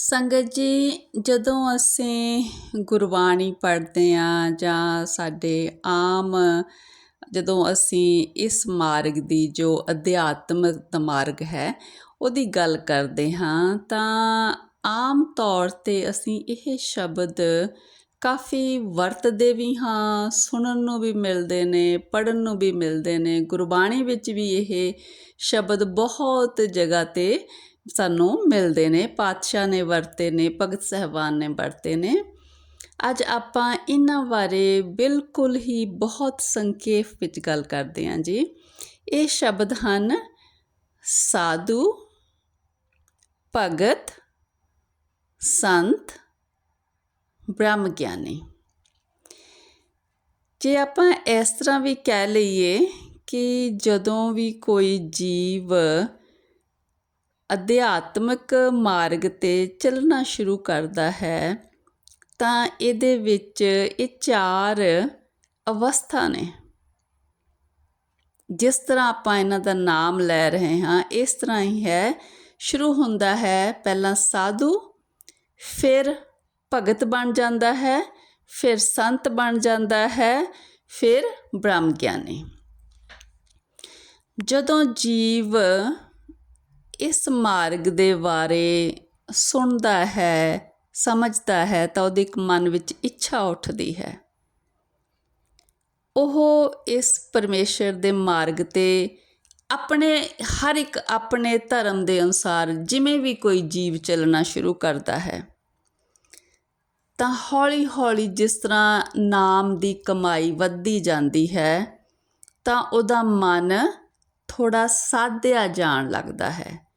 ਸੰਗਤ ਜੀ, ਜਦੋਂ ਅਸੀਂ ਗੁਰਬਾਣੀ ਪੜ੍ਹਦੇ ਹਾਂ ਜਾਂ ਸਾਡੇ ਆਮ ਜਦੋਂ ਅਸੀਂ ਇਸ ਮਾਰਗ ਦੀ ਜੋ ਅਧਿਆਤਮਿਕ ਮਾਰਗ ਹੈ, ਉਹਦੀ ਗੱਲ ਕਰਦੇ ਹਾਂ, ਤਾਂ ਆਮ ਤੌਰ 'ਤੇ ਅਸੀਂ ਇਹ ਸ਼ਬਦ ਕਾਫੀ ਵਰਤਦੇ ਵੀ ਹਾਂ, ਸੁਣਨ ਨੂੰ ਵੀ ਮਿਲਦੇ ਨੇ, ਪੜ੍ਹਨ ਨੂੰ ਵੀ ਮਿਲਦੇ ਨੇ। ਗੁਰਬਾਣੀ ਵਿੱਚ ਵੀ ਇਹ ਸ਼ਬਦ ਬਹੁਤ ਜਗ੍ਹਾ 'ਤੇ ਸਾਨੂੰ ਮਿਲਦੇ ਨੇ, ਪਾਤਸ਼ਾਹ ਨੇ ਵਰਤੇ ਨੇ, ਭਗਤ ਸਹਿਬਾਨ ਨੇ ਵਰਤੇ ਨੇ। ਅੱਜ ਆਪਾਂ ਇਹਨਾਂ ਬਾਰੇ ਬਿਲਕੁਲ ਹੀ ਬਹੁਤ ਸੰਖੇਪ ਵਿੱਚ ਗੱਲ ਕਰਦੇ ਹਾਂ ਜੀ। ਇਹ ਸ਼ਬਦ ਹਨ, ਸਾਧੂ, ਭਗਤ, ਸੰਤ, ਬ੍ਰਹਮ ਗਿਆਨੀ। ਜੇ ਆਪਾਂ ਇਸ ਤਰ੍ਹਾਂ ਵੀ ਕਹਿ ਲਈਏ ਕਿ ਜਦੋਂ ਵੀ ਕੋਈ ਜੀਵ ਅਧਿਆਤਮਿਕ ਮਾਰਗ ਤੇ ਚੱਲਣਾ ਸ਼ੁਰੂ ਕਰਦਾ ਹੈ, ਤਾਂ ਇਹਦੇ ਵਿੱਚ ਇਹ ਚਾਰ ਅਵਸਥਾ ਨੇ। ਜਿਸ ਤਰ੍ਹਾਂ ਆਪਾਂ ਇਹਨਾਂ ਦਾ ਨਾਮ ਲੈ ਰਹੇ ਹਾਂ, ਇਸ ਤਰ੍ਹਾਂ ਹੀ ਹੈ। ਸ਼ੁਰੂ ਹੁੰਦਾ ਹੈ, ਪਹਿਲਾਂ ਸਾਧੂ, ਫਿਰ ਭਗਤ ਬਣ ਜਾਂਦਾ ਹੈ, ਫਿਰ ਸੰਤ ਬਣ ਜਾਂਦਾ ਹੈ, ਫਿਰ ਬ੍ਰਹਮ ਗਿਆਨੀ ਜਦੋਂ ਜੀਵ ਇਸ ਮਾਰਗ ਦੇ ਬਾਰੇ ਸੁਣਦਾ ਹੈ, ਸਮਝਦਾ ਹੈ ਤਾਂ ਉਹਦੇ ਇੱਕ ਮਨ ਵਿੱਚ ਇੱਛਾ ਉੱਠਦੀ ਹੈ। ਉਹ ਇਸ ਪਰਮੇਸ਼ਰ ਦੇ ਮਾਰਗ ਤੇ ਆਪਣੇ, ਹਰ ਇੱਕ ਆਪਣੇ ਧਰਮ ਦੇ ਅਨੁਸਾਰ ਜਿਵੇਂ ਵੀ ਕੋਈ ਜੀਵ ਚੱਲਣਾ ਸ਼ੁਰੂ ਕਰਦਾ ਹੈ, ਤਾਂ ਹੌਲੀ-ਹੌਲੀ ਜਿਸ ਤਰ੍ਹਾਂ ਨਾਮ ਦੀ ਕਮਾਈ ਵੱਧਦੀ ਜਾਂਦੀ ਹੈ, ਤਾਂ ਉਹਦਾ ਮਨ ਥੋੜਾ ਸਾਧਿਆ ਜਾਣ ਲੱਗਦਾ ਹੈ।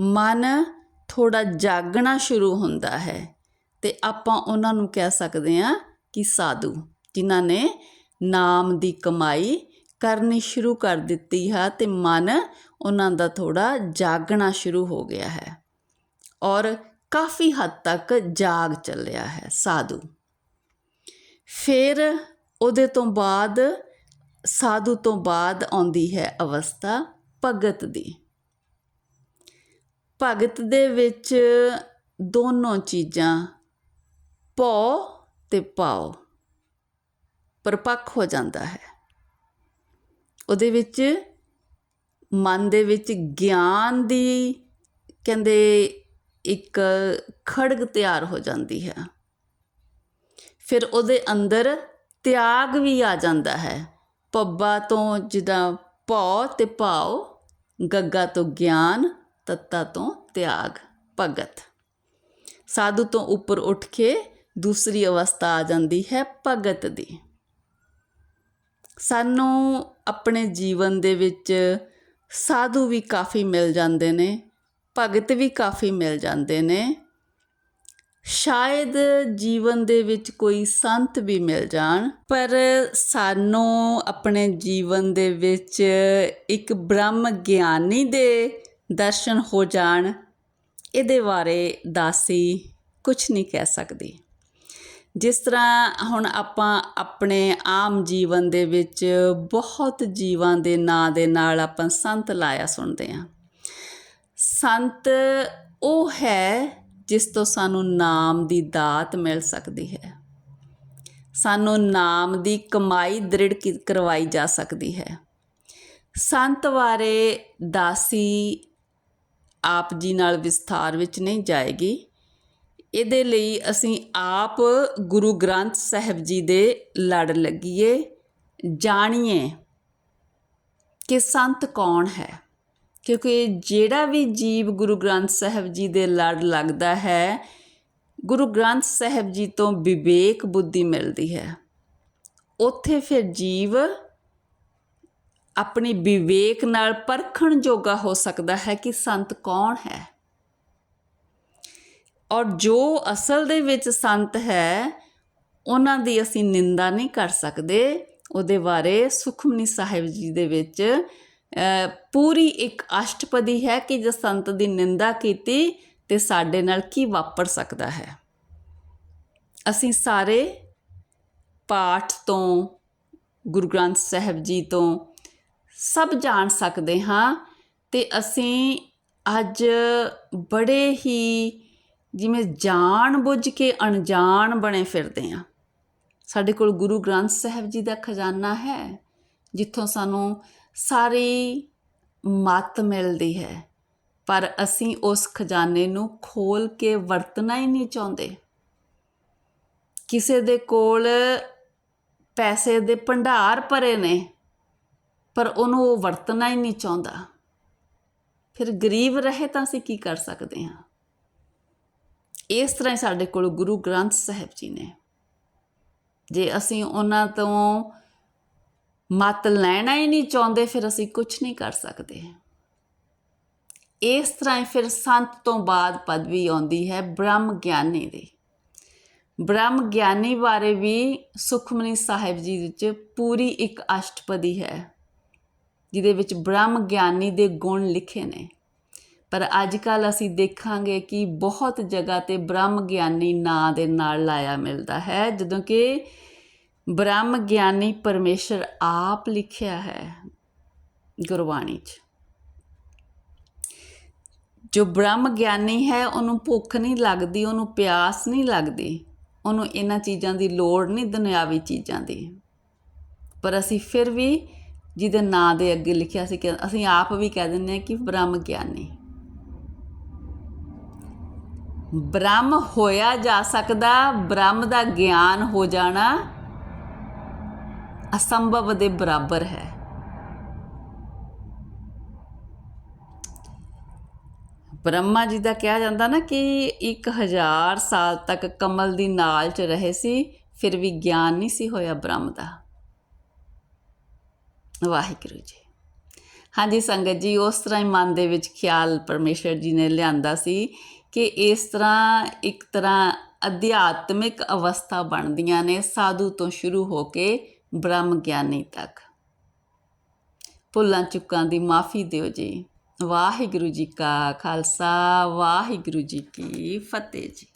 ਮਨ ਥੋੜਾ ਜਾਗਣਾ ਸ਼ੁਰੂ ਹੁੰਦਾ ਹੈ ਤੇ ਆਪਾਂ ਉਹਨਾਂ ਨੂੰ ਕਹਿ ਸਕਦੇ ਹਾਂ ਕਿ ਸਾਧੂ, ਜਿਨ੍ਹਾਂ ਨੇ ਨਾਮ ਦੀ ਕਮਾਈ ਕਰਨੀ ਸ਼ੁਰੂ ਕਰ ਦਿੱਤੀ ਹੈ ਤੇ ਮਨ ਉਹਨਾਂ ਦਾ ਥੋੜਾ ਜਾਗਣਾ ਸ਼ੁਰੂ ਹੋ ਗਿਆ ਹੈ ਔਰ ਕਾਫੀ ਹੱਦ ਤੱਕ ਜਾਗ ਚੱਲਿਆ ਹੈ ਸਾਧੂ। ਫਿਰ ਉਹਦੇ ਤੋਂ ਬਾਅਦ, ਸਾਧੂ ਤੋਂ ਬਾਅਦ ਆਉਂਦੀ ਹੈ ਅਵਸਥਾ ਭਗਤ ਦੀ। ਭਗਤ ਦੇ ਵਿੱਚ ਦੋਨੋਂ ਚੀਜ਼ਾਂ, ਭਉ ਤੇ ਪਾਉ ਪਰਪੱਕ ਹੋ ਜਾਂਦਾ ਹੈ। ਉਹਦੇ ਵਿੱਚ ਮਨ ਦੇ ਵਿੱਚ ਗਿਆਨ ਦੀ ਕਹਿੰਦੇ ਇੱਕ ਖੜਗ ਤਿਆਰ ਹੋ ਜਾਂਦੀ ਹੈ। ਫਿਰ ਉਹਦੇ ਅੰਦਰ ਤਿਆਗ ਵੀ ਆ ਜਾਂਦਾ ਹੈ। ਪੱਬਾ ਤੋਂ ਜਿੱਦਾਂ ਭਉ ਤੇ ਭਾਉ, ਗੱਗਾ ਤੋਂ ਗਿਆਨ ਤੱਤਾ ਤੋਂ ਤਿਆਗ, ਭਗਤ। ਸਾਧੂ ਤੋਂ ਉੱਪਰ ਉੱਠ ਕੇ ਦੂਸਰੀ ਅਵਸਥਾ ਆ ਜਾਂਦੀ ਹੈ ਭਗਤ ਦੀ। ਸਾਨੂੰ ਆਪਣੇ ਜੀਵਨ ਦੇ ਵਿੱਚ ਸਾਧੂ ਵੀ ਕਾਫੀ ਮਿਲ ਜਾਂਦੇ ਨੇ, ਭਗਤ ਵੀ ਕਾਫੀ ਮਿਲ ਜਾਂਦੇ ਨੇ। ਸ਼ਾਇਦ ਜੀਵਨ ਦੇ ਵਿੱਚ ਕੋਈ ਸੰਤ ਵੀ ਮਿਲ ਜਾਣ, ਪਰ ਸਾਨੂੰ ਆਪਣੇ ਜੀਵਨ ਦੇ ਵਿੱਚ ਇੱਕ ਬ੍ਰਹਮ ਗਿਆਨੀ ਦੇ ਦਰਸ਼ਨ ਹੋ ਜਾਣ, ਇਹਦੇ ਬਾਰੇ ਦਾਸੀ ਕੁਝ ਨਹੀਂ ਕਹਿ ਸਕਦੀ। ਜਿਸ ਤਰ੍ਹਾਂ ਹੁਣ ਆਪਾਂ ਆਪਣੇ ਆਮ ਜੀਵਨ ਦੇ ਵਿੱਚ ਬਹੁਤ ਜੀਵਾਂ ਦੇ ਨਾਂ ਦੇ ਨਾਲ ਆਪਾਂ ਸੰਤ ਲਾਇਆ ਸੁਣਦੇ ਹਾਂ। ਸੰਤ ਉਹ ਹੈ ਜਿਸ ਤੋਂ ਸਾਨੂੰ ਨਾਮ ਦੀ ਦਾਤ ਮਿਲ ਸਕਦੀ ਹੈ। ਸਾਨੂੰ ਨਾਮ ਦੀ ਕਮਾਈ ਦ੍ਰਿੜ ਕਰਵਾਈ ਜਾ ਸਕਦੀ ਹੈ। ਸੰਤ ਬਾਰੇ ਦਾਸੀ ਆਪ ਜੀ ਨਾਲ ਵਿਸਥਾਰ ਵਿੱਚ ਨਹੀਂ ਜਾਏਗੀ। ਇਹਦੇ ਲਈ ਅਸੀਂ ਆਪ ਗੁਰੂ ਗ੍ਰੰਥ ਸਾਹਿਬ ਜੀ ਦੇ ਲੜ ਲੱਗੀਏ। ਜਾਣੀਏ ਕਿ ਸੰਤ ਕੌਣ ਹੈ। ਕਿਉਂਕਿ ਜਿਹੜਾ ਵੀ ਜੀਵ ਗੁਰੂ ਗ੍ਰੰਥ ਸਾਹਿਬ ਜੀ ਦੇ ਲੜ ਲੱਗਦਾ ਹੈ, ਗੁਰੂ ਗ੍ਰੰਥ ਸਾਹਿਬ ਜੀ ਤੋਂ ਵਿਵੇਕ ਬੁੱਧੀ ਮਿਲਦੀ ਹੈ। ਉੱਥੇ ਫਿਰ ਜੀਵ ਆਪਣੀ ਵਿਵੇਕ ਨਾਲ ਪਰਖਣ ਜੋਗਾ ਹੋ ਸਕਦਾ ਹੈ ਕਿ ਸੰਤ ਕੌਣ ਹੈ। ਔਰ ਜੋ ਅਸਲ ਦੇ ਵਿੱਚ ਸੰਤ ਹੈ, ਉਹਨਾਂ ਦੀ ਅਸੀਂ ਨਿੰਦਾ ਨਹੀਂ ਕਰ ਸਕਦੇ। ਉਹਦੇ ਬਾਰੇ ਸੁਖਮਨੀ ਸਾਹਿਬ ਜੀ ਦੇ ਵਿੱਚ ਪੂਰੀ ਇੱਕ ਅਸ਼ਟਪਦੀ ਹੈ ਕਿ ਜੇ ਸੰਤ ਦੀ ਨਿੰਦਾ ਕੀਤੀ, ਤੇ ਸਾਡੇ ਨਾਲ ਕੀ ਵਾਪਰ ਸਕਦਾ ਹੈ। ਅਸੀਂ ਸਾਰੇ ਪਾਠ ਤੋਂ, ਗੁਰੂ ਗ੍ਰੰਥ ਸਾਹਿਬ ਜੀ ਤੋਂ ਸਭ ਜਾਣ ਸਕਦੇ ਹਾਂ ਤੇ ਅਸੀਂ ਅੱਜ ਬੜੇ ਹੀ ਜਿਵੇਂ ਜਾਣ ਬੁੱਝ ਕੇ ਅਣਜਾਣ ਬਣੇ ਫਿਰਦੇ ਆ ਸਾਡੇ ਕੋਲ ਗੁਰੂ ਗ੍ਰੰਥ ਸਾਹਿਬ ਜੀ ਦਾ ਖਜ਼ਾਨਾ ਹੈ, ਜਿੱਥੋਂ ਸਾਨੂੰ ਸਾਰੀ ਮੱਤ ਮਿਲਦੀ ਹੈ, ਪਰ ਅਸੀਂ ਉਸ ਖਜ਼ਾਨੇ ਨੂੰ ਖੋਲ ਕੇ ਵਰਤਣਾ ਹੀ ਨਹੀਂ ਚਾਹੁੰਦੇ। ਕਿਸੇ ਦੇ ਕੋਲ ਪੈਸੇ ਦੇ ਭੰਡਾਰ ਭਰੇ ਨੇ ਪਰ ਉਹਨੂੰ ਉਹ ਵਰਤਣਾ ਹੀ ਨਹੀਂ ਚਾਹੁੰਦਾ। ਫਿਰ ਗਰੀਬ ਰਹੇ ਤਾਂ ਅਸੀਂ ਕੀ ਕਰ ਸਕਦੇ ਹਾਂ? ਇਸ ਤਰ੍ਹਾਂ ਹੀ ਸਾਡੇ ਕੋਲ ਗੁਰੂ ਗ੍ਰੰਥ ਸਾਹਿਬ ਜੀ ਨੇ। ਜੇ ਅਸੀਂ ਉਹਨਾਂ ਤੋਂ ਮਤ ਲੈਣਾ ਹੀ ਨਹੀਂ ਚਾਹੁੰਦੇ, ਫਿਰ ਅਸੀਂ ਕੁਝ ਨਹੀਂ ਕਰ ਸਕਦੇ। ਇਸ ਤਰ੍ਹਾਂ ਹੀ ਫਿਰ ਸੰਤ ਤੋਂ ਬਾਅਦ ਪਦਵੀ ਆਉਂਦੀ ਹੈ ਬ੍ਰਹਮ ਗਿਆਨੀ ਦੀ। ਬ੍ਰਹਮ ਗਿਆਨੀ ਬਾਰੇ ਵੀ ਸੁਖਮਨੀ ਸਾਹਿਬ ਜੀ ਵਿੱਚ ਪੂਰੀ ਇੱਕ ਅਸ਼ਟਪਦੀ ਹੈ। ਜਿਹਦੇ ਵਿੱਚ ਬ੍ਰਹਮ ਗਿਆਨੀ ਦੇ ਗੁਣ ਲਿਖੇ ਨੇ। ਪਰ ਅੱਜ ਕੱਲ ਅਸੀਂ ਦੇਖਾਂਗੇ ਕਿ ਬਹੁਤ ਜਗ੍ਹਾ ਤੇ ਬ੍ਰਹਮ ਗਿਆਨੀ ਨਾਂ ਦੇ ਨਾਲ ਲਾਇਆ ਮਿਲਦਾ ਹੈ, ਜਦੋਂ ਕਿ ਬ੍ਰਹਮ ਗਿਆਨੀ ਪਰਮੇਸ਼ਰ ਆਪ ਲਿਖਿਆ ਹੈ ਗੁਰਬਾਣੀ 'ਚ। ਜੋ ਬ੍ਰਹਮ ਗਿਆਨੀ ਹੈ, ਉਹਨੂੰ ਭੁੱਖ ਨਹੀਂ ਲੱਗਦੀ, ਉਹਨੂੰ ਪਿਆਸ ਨਹੀਂ ਲੱਗਦੀ, ਉਹਨੂੰ ਇਹਨਾਂ ਚੀਜ਼ਾਂ ਦੀ ਲੋੜ ਨਹੀਂ, ਦੁਨਿਆਵੀ ਚੀਜ਼ਾਂ ਦੀ। ਪਰ ਅਸੀਂ ਫਿਰ ਵੀ ਜਿਹਦੇ ਨਾਂ ਦੇ ਅੱਗੇ ਲਿਖਿਆ ਸੀ ਕਿ ਅਸੀਂ ਆਪ ਵੀ ਕਹਿ ਦਿੰਦੇ ਹਾਂ ਕਿ ਬ੍ਰਹਮ ਗਿਆਨੀ। ਬ੍ਰਹਮ ਹੋਇਆ ਜਾ ਸਕਦਾ, ਬ੍ਰਹਮ ਦਾ ਗਿਆਨ ਹੋ ਜਾਣਾ ਅਸੰਭਵ ਦੇ ਬਰਾਬਰ ਹੈ। ਬ੍ਰਹਮਾ ਜੀ ਦਾ ਕਿਹਾ ਜਾਂਦਾ ਨਾ ਕਿ 1000 ਸਾਲ ਤੱਕ ਕਮਲ ਦੀ ਨਾਲ 'ਚ ਰਹੇ ਸੀ, ਫਿਰ ਵੀ ਗਿਆਨ ਨਹੀਂ ਸੀ ਹੋਇਆ ਬ੍ਰਹਮ ਦਾ। ਵਾਹਿਗੁਰੂ ਜੀ। ਹਾਂਜੀ ਸੰਗਤ ਜੀ, ਉਸ ਤਰ੍ਹਾਂ ਹੀ ਮਨ ਦੇ ਵਿੱਚ ਖਿਆਲ ਪਰਮੇਸ਼ਰ ਜੀ ਨੇ ਲਿਆਂਦਾ ਸੀ ਕਿ ਇਸ ਤਰ੍ਹਾਂ ਇੱਕ ਤਰ੍ਹਾਂ ਅਧਿਆਤਮਿਕ ਅਵਸਥਾ ਬਣਦੀਆਂ ਨੇ ਸਾਧੂ ਤੋਂ ਸ਼ੁਰੂ ਹੋ ਕੇ ਬ੍ਰਹਮ ਗਿਆਨੀ ਤੱਕ। ਭੁੱਲਾਂ ਚੁੱਕਾਂ ਦੀ ਮਾਫੀ ਦਿਓ ਜੀ। ਵਾਹਿਗੁਰੂ ਜੀ ਕਾ ਖਾਲਸਾ, ਵਾਹਿਗੁਰੂ ਜੀ ਕੀ ਫਤਿਹ ਜੀ।